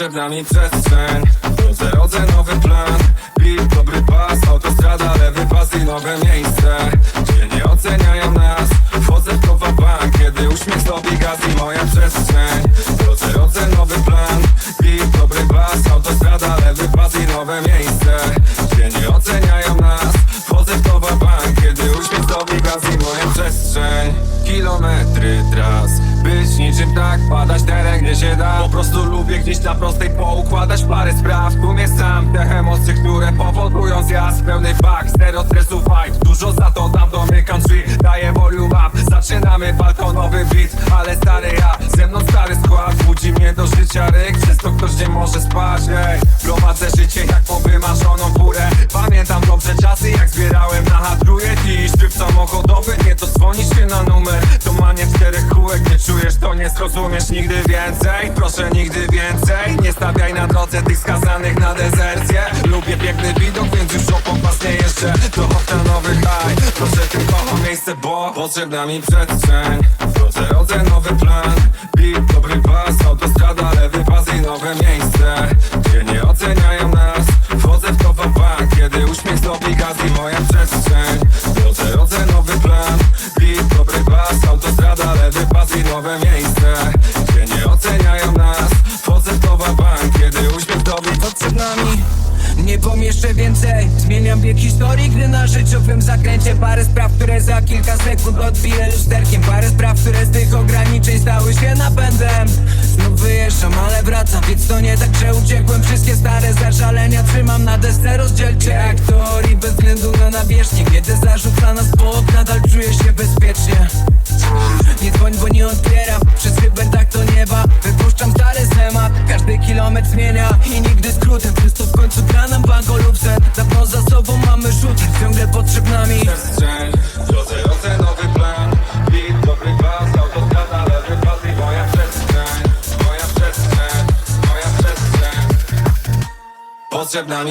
Potrzebna mi przestrzeń. Rodzę, rodzę nowy plan. Beat, dobry pas, autostrada, lewy pas i nowe miejsce uśmiech zrobi gaz i moja przestrzeń. Rodzę, rodzę nowy plan. Beat, dobry pas, autostrada, lewy pas i nowe miejsce. Gdzie nie oceniają nas. Wchodzę w to w bank. Kiedy uśmiech zrobi gaz i moja przestrzeń. Kilometry tras. Być niczym tak, padać teren gdzie się da. Po prostu lubię gdzieś na prostej poukładać parę spraw. Tu mnie sam te emocje, które powodują zjazd. Pełny bak, zero stresu vibe. Dużo za to dam, beat Ale stary ja, ze mną stary skład Budzi mnie do życia ryk, przez to ktoś nie może spać Ej, prowadzę życie jak po wymarzoną furę. Pamiętam dobrze czasy jak zbierałem na hatruje Dziś tryb samochodowy, nie to dzwonisz się na numer. To manie czterech kółek, nie czujesz to nie zrozumiesz nigdy więcej. Proszę nigdy więcej, nie stawiaj na drodze tych skazanych na dezercję. Lubię piękny widok, więc już opon was nie jeszcze. To nowy high, proszę tylko o miejsce, bo Potrzebna mi przestrzeń zrobi gaz i moja przestrzeń. Rodzę, rodzę nowy plan. Beat, dobry pas, autostrada, lewy pas i nowe miejsce. Gdzie nie oceniają nas Wchodzę w to w bank, kiedy uśmiech zrobi to przed nami? Nie powiem jeszcze więcej. Zmieniam bieg historii, gdy na życiowym zakręcie. Parę spraw, które za kilka sekund odbiję lusterkiem. Parę spraw, które z tych ograniczeń stały się napędem. Znów wyjeżdżam, ale wracam, więc to nie tak, że uciekłem. Wszystkie stare zażalenia trzymam na desce I nigdy skrótem. Przez to w końcu gra nam banko lub sen. Za sobą mamy rzut Ciągle potrzebna mi przestrzeń Rodzę, rodzę nowy plan Beat, dobry pas, autostrada, lewy i moja przestrzeń Moja przestrzeń, moja przestrzeń.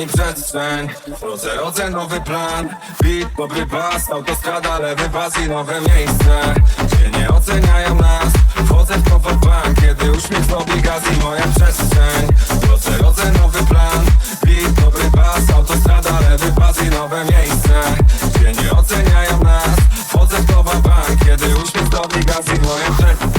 Przestrzeń rodzę nowy plan. Beat, dobry pas, autostrada, lewy pas i nowe miejsce. Gdzie nie oceniają obligación entrar